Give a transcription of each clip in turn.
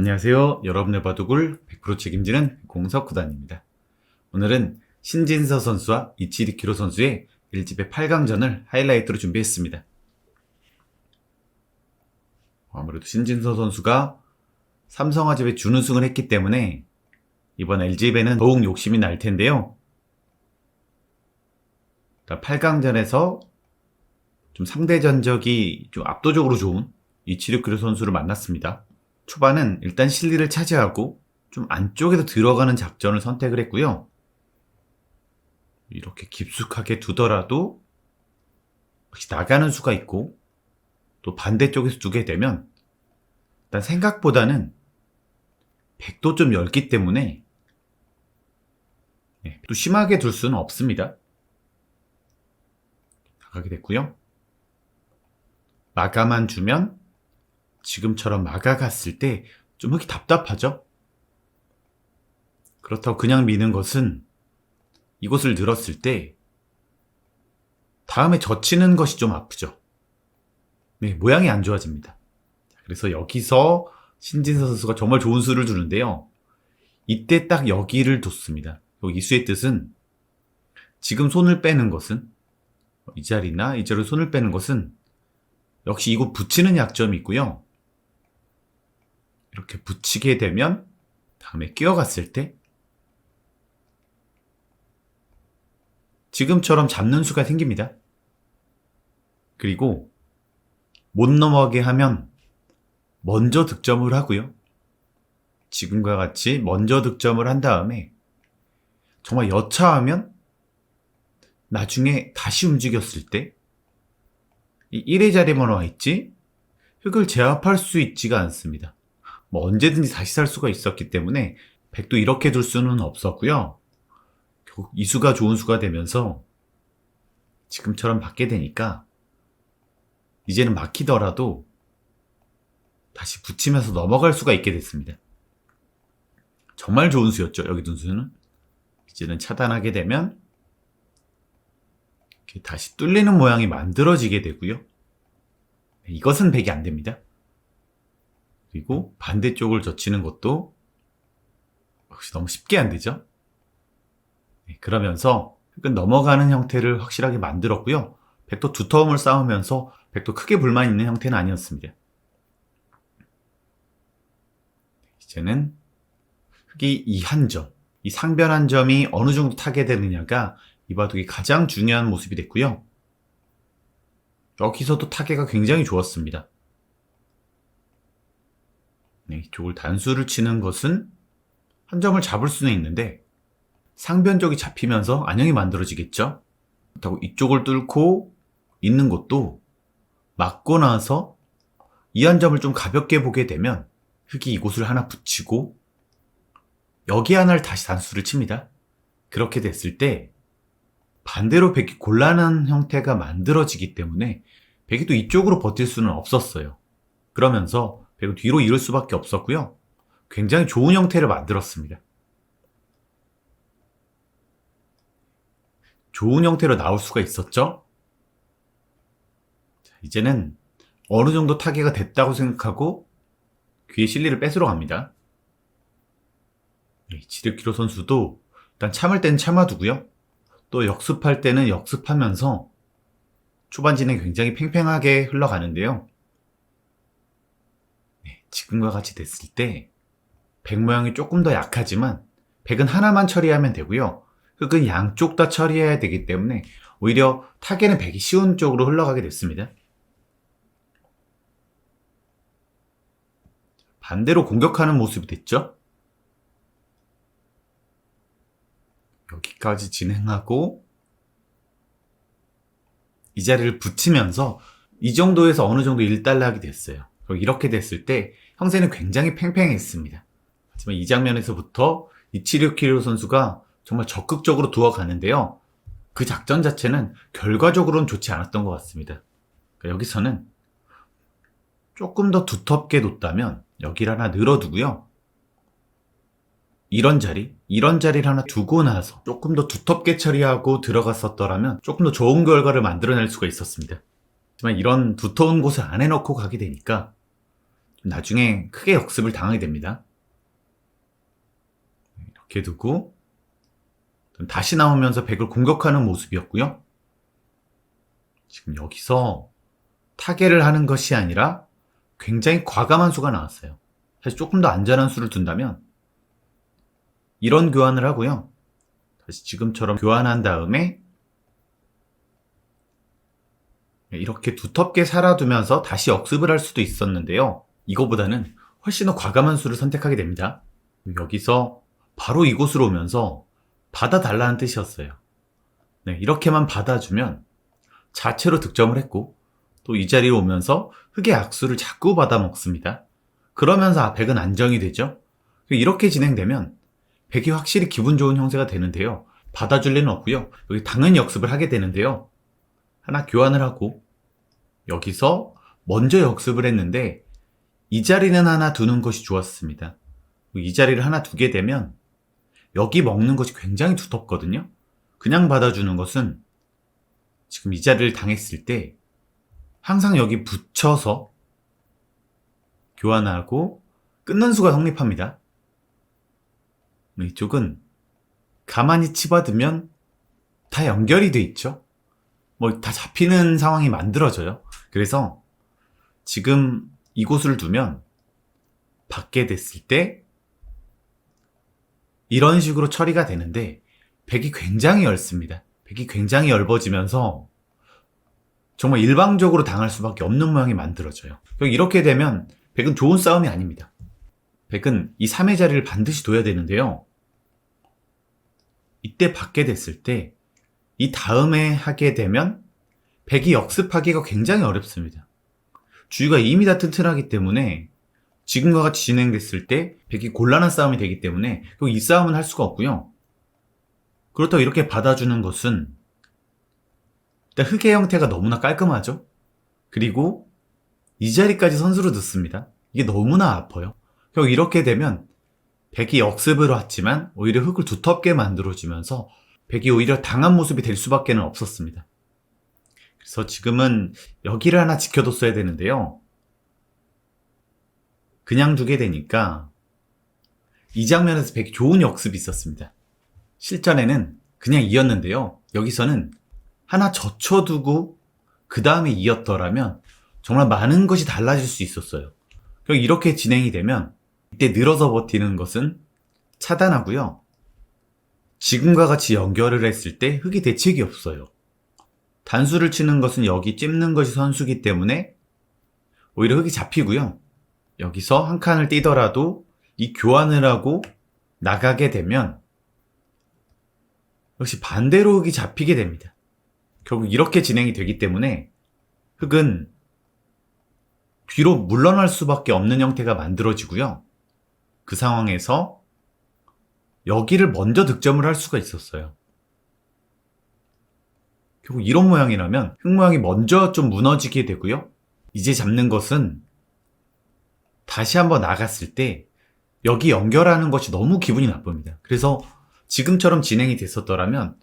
안녕하세요. 여러분의 바둑을 100% 책임지는 공석 구단입니다. 오늘은 신진서 선수와 이치리키로 선수의 1집의 8강전을 하이라이트로 준비했습니다. 아무래도 신진서 선수가 삼성화집에 준우승을 했기 때문에 이번 LG배는 더욱 욕심이 날 텐데요. 8강전에서 좀 상대 전적이 좀 압도적으로 좋은 이치리키로 선수를 만났습니다. 초반은 일단 실리를 차지하고 좀 안쪽에서 들어가는 작전을 선택을 했고요. 이렇게 깊숙하게 두더라도 혹시 나가는 수가 있고 또 반대쪽에서 두게 되면 일단 생각보다는 백도 좀 넓기 때문에 네, 또 심하게 둘 수는 없습니다. 나가게 됐고요. 마가만 주면 지금처럼 마가 갔을 때좀 흙이 답답하죠? 그렇다고 그냥 미는 것은 이곳을 늘었을 때 다음에 젖히는 것이 좀 아프죠. 네, 모양이 안 좋아집니다. 그래서 여기서 신진서 선수가 정말 좋은 수를 두는데요. 이때 딱 여기를 뒀습니다. 이 수의 뜻은 지금 손을 빼는 것은 이 자리나 이 자리로 손을 빼는 것은 역시 이곳 붙이는 약점이 있고요. 이렇게 붙이게 되면 다음에 끼어갔을 때 지금처럼 잡는 수가 생깁니다. 그리고 못 넘어가게 하면 먼저 득점을 하고요. 지금과 같이 먼저 득점을 한 다음에 정말 여차하면 나중에 다시 움직였을 때 이 1의 자리만 와 있지 흙을 제압할 수 있지가 않습니다. 뭐 언제든지 다시 살 수가 있었기 때문에 백도 이렇게 둘 수는 없었고요. 결국 이 수가 좋은 수가 되면서 지금처럼 받게 되니까 이제는 막히더라도 다시 붙이면서 넘어갈 수가 있게 됐습니다. 정말 좋은 수였죠. 여기 둔 수는. 이제는 차단하게 되면 다시 뚫리는 모양이 만들어지게 되고요. 네, 이것은 백이 안 됩니다. 그리고 반대쪽을 젖히는 것도 혹시 너무 쉽게 안 되죠? 네, 그러면서 흙은 넘어가는 형태를 확실하게 만들었고요. 백도 두터움을 쌓으면서 백도 크게 불만 있는 형태는 아니었습니다. 이제는 흙이 이 한 점, 이 상변 한 점이 어느 정도 타게 되느냐가 이 바둑이 가장 중요한 모습이 됐고요. 여기서도 타개가 굉장히 좋았습니다. 네, 이쪽을 단수를 치는 것은 한 점을 잡을 수는 있는데 상변적이 잡히면서 안형이 만들어지겠죠? 그렇다고 이쪽을 뚫고 있는 것도 맞고 나서 이 한 점을 좀 가볍게 보게 되면 흙이 이곳을 하나 붙이고 여기 하나를 다시 단수를 칩니다. 그렇게 됐을 때 반대로 백이 곤란한 형태가 만들어지기 때문에 백이 또 이쪽으로 버틸 수는 없었어요. 그러면서 백은 뒤로 이을 수밖에 없었고요. 굉장히 좋은 형태를 만들었습니다. 좋은 형태로 나올 수가 있었죠? 자, 이제는 어느 정도 타개가 됐다고 생각하고 귀에 실리를 뺏으러 갑니다. 네, 지르키로 선수도 일단 참을 때는 참아두고요. 또 역습할 때는 역습하면서 초반 진행 굉장히 팽팽하게 흘러가는데요. 네, 지금과 같이 됐을 때 백 모양이 조금 더 약하지만 백은 하나만 처리하면 되고요. 흙은 양쪽 다 처리해야 되기 때문에 오히려 타개는 백이 쉬운 쪽으로 흘러가게 됐습니다. 반대로 공격하는 모습이 됐죠. 여기까지 진행하고 이 자리를 붙이면서 이 정도에서 어느 정도 일단락이 됐어요. 이렇게 됐을 때 형세는 굉장히 팽팽했습니다. 하지만 이 장면에서부터 이치료 키로 선수가 정말 적극적으로 두어가는데요. 그 작전 자체는 결과적으로는 좋지 않았던 것 같습니다. 그러니까 여기서는 조금 더 두텁게 뒀다면 여기를 하나 늘어두고요. 이런 자리, 이런 자리를 하나 두고 나서 조금 더 두텁게 처리하고 들어갔었더라면 조금 더 좋은 결과를 만들어낼 수가 있었습니다. 하지만 이런 두터운 곳을 안 해놓고 가게 되니까 나중에 크게 역습을 당하게 됩니다. 이렇게 두고 다시 나오면서 백을 공격하는 모습이었고요. 지금 여기서 타개를 하는 것이 아니라 굉장히 과감한 수가 나왔어요. 사실 조금 더 안전한 수를 둔다면 이런 교환을 하고요. 다시 지금처럼 교환한 다음에 이렇게 두텁게 살아두면서 다시 역습을 할 수도 있었는데요. 이거보다는 훨씬 더 과감한 수를 선택하게 됩니다. 여기서 바로 이곳으로 오면서 받아달라는 뜻이었어요. 네, 이렇게만 받아주면 자체로 득점을 했고 또 이 자리로 오면서 흑의 악수를 자꾸 받아먹습니다. 그러면서 아, 백은 안정이 되죠. 이렇게 진행되면 백이 확실히 기분 좋은 형세가 되는데요. 받아줄 리는 없고요. 여기 당연히 역습을 하게 되는데요. 하나 교환을 하고 여기서 먼저 역습을 했는데 이 자리는 하나 두는 것이 좋았습니다. 이 자리를 하나 두게 되면 여기 먹는 것이 굉장히 두텁거든요. 그냥 받아주는 것은 지금 이 자리를 당했을 때 항상 여기 붙여서 교환하고 끊는 수가 성립합니다. 이쪽은 가만히 치받으면 다 연결이 돼 있죠. 뭐 다 잡히는 상황이 만들어져요. 그래서 지금 이곳을 두면 받게 됐을 때 이런 식으로 처리가 되는데 백이 굉장히 얇습니다. 백이 굉장히 얇아지면서 정말 일방적으로 당할 수밖에 없는 모양이 만들어져요. 이렇게 되면 백은 좋은 싸움이 아닙니다. 백은 이 3의 자리를 반드시 둬야 되는데요. 이때 받게 됐을 때 이 다음에 하게 되면 백이 역습하기가 굉장히 어렵습니다. 주위가 이미 다 튼튼하기 때문에 지금과 같이 진행됐을 때 백이 곤란한 싸움이 되기 때문에 이 싸움은 할 수가 없고요. 그렇다고 이렇게 받아주는 것은 일단 흑의 형태가 너무나 깔끔하죠. 그리고 이 자리까지 선수로 듣습니다. 이게 너무나 아파요. 결국 이렇게 되면 백이 역습을 왔지만 오히려 흑을 두텁게 만들어주면서 백이 오히려 당한 모습이 될 수밖에 는 없었습니다. 그래서 지금은 여기를 하나 지켜뒀어야 되는데요. 그냥 두게 되니까 이 장면에서 백이 좋은 역습이 있었습니다. 실전에는 그냥 이었는데요. 여기서는 하나 젖혀두고 그 다음에 이었더라면 정말 많은 것이 달라질 수 있었어요. 이렇게 진행이 되면 이때 늘어서 버티는 것은 차단하고요. 지금과 같이 연결을 했을 때 흑이 대책이 없어요. 단수를 치는 것은 여기 찝는 것이 선수기 때문에 오히려 흑이 잡히고요. 여기서 한 칸을 띄더라도 이 교환을 하고 나가게 되면 역시 반대로 흑이 잡히게 됩니다. 결국 이렇게 진행이 되기 때문에 흑은 뒤로 물러날 수밖에 없는 형태가 만들어지고요. 그 상황에서 여기를 먼저 득점을 할 수가 있었어요. 결국 이런 모양이라면 흙 모양이 먼저 좀 무너지게 되고요. 이제 잡는 것은 다시 한번 나갔을 때 여기 연결하는 것이 너무 기분이 나쁩니다. 그래서 지금처럼 진행이 됐었더라면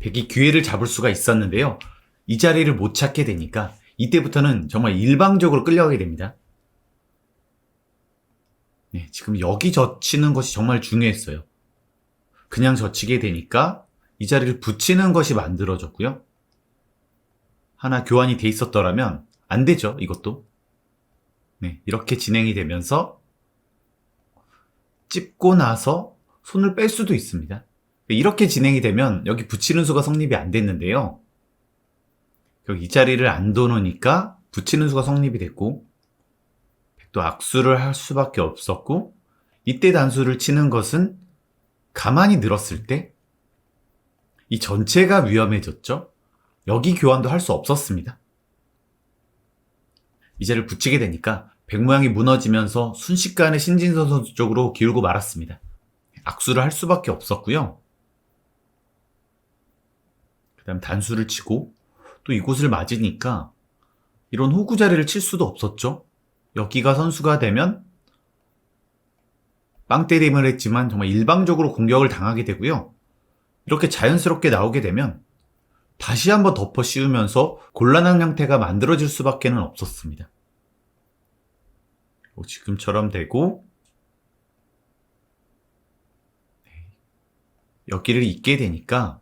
백이 기회를 잡을 수가 있었는데요. 이 자리를 못 찾게 되니까 이때부터는 정말 일방적으로 끌려가게 됩니다. 네, 지금 여기 젖히는 것이 정말 중요했어요. 그냥 젖히게 되니까 이 자리를 붙이는 것이 만들어졌고요. 하나 교환이 돼 있었더라면 안 되죠, 이것도. 네, 이렇게 진행이 되면서 찝고 나서 손을 뺄 수도 있습니다. 이렇게 진행이 되면 여기 붙이는 수가 성립이 안 됐는데요. 여기 이 자리를 안 도놓으니까 붙이는 수가 성립이 됐고 또 악수를 할 수밖에 없었고 이때 단수를 치는 것은 가만히 늘었을 때 이 전체가 위험해졌죠. 여기 교환도 할 수 없었습니다. 이제를 붙이게 되니까 백 모양이 무너지면서 순식간에 신진선 선수 쪽으로 기울고 말았습니다. 악수를 할 수밖에 없었고요. 그 다음 단수를 치고 또 이곳을 맞으니까 이런 호구 자리를 칠 수도 없었죠. 여기가 선수가 되면 빵 때림을 했지만 정말 일방적으로 공격을 당하게 되고요. 이렇게 자연스럽게 나오게 되면 다시 한번 덮어 씌우면서 곤란한 형태가 만들어질 수밖에 는 없었습니다. 뭐 지금처럼 되고 네. 여기를 잇게 되니까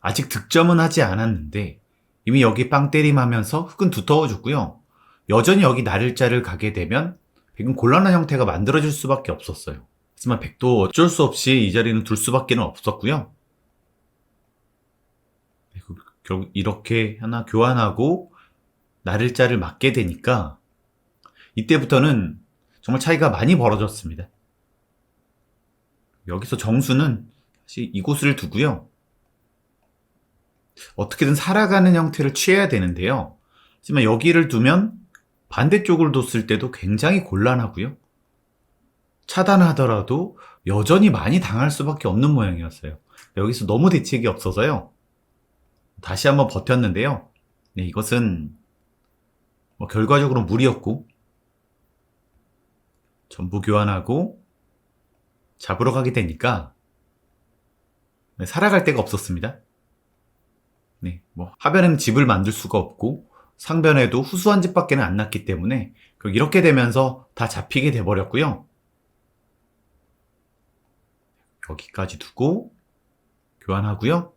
아직 득점은 하지 않았는데 이미 여기 빵 때림 하면서 흙은 두터워졌고요. 여전히 여기 나를자를 가게 되면 백은 곤란한 형태가 만들어질 수밖에 없었어요. 하지만 백도 어쩔 수 없이 이 자리는 둘 수밖에 는 없었고요. 결국 이렇게 하나 교환하고 나를자를 맞게 되니까 이때부터는 정말 차이가 많이 벌어졌습니다. 여기서 정수는 사실 이곳을 두고요. 어떻게든 살아가는 형태를 취해야 되는데요. 하지만 여기를 두면 반대쪽을 뒀을 때도 굉장히 곤란하고요. 차단하더라도 여전히 많이 당할 수밖에 없는 모양이었어요. 여기서 너무 대책이 없어서요. 다시 한번 버텼는데요. 네, 이것은 뭐 결과적으로 무리였고 전부 교환하고 잡으러 가게 되니까 네, 살아갈 데가 없었습니다. 네, 뭐 하변에는 집을 만들 수가 없고 상변에도 후수한 집밖에 안 났기 때문에 이렇게 되면서 다 잡히게 돼 버렸고요. 여기까지 두고 교환하고요.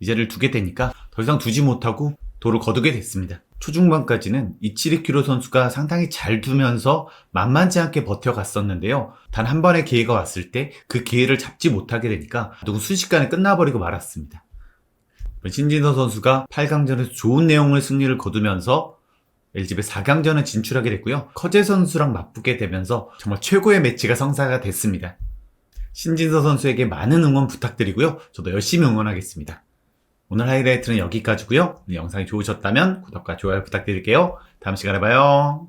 이제를 두게 되니까 더 이상 두지 못하고 도를 거두게 됐습니다. 초중반까지는 이치리키로 선수가 상당히 잘 두면서 만만치 않게 버텨갔었는데요. 단 한 번의 기회가 왔을 때 그 기회를 잡지 못하게 되니까 누구 순식간에 끝나버리고 말았습니다. 신진서 선수가 8강전에서 좋은 내용을 승리를 거두면서 LG배 4강전에 진출하게 됐고요. 커제 선수랑 맞붙게 되면서 정말 최고의 매치가 성사가 됐습니다. 신진서 선수에게 많은 응원 부탁드리고요. 저도 열심히 응원하겠습니다. 오늘 하이라이트는 여기까지고요. 네, 영상이 좋으셨다면 구독과 좋아요 부탁드릴게요. 다음 시간에 봐요.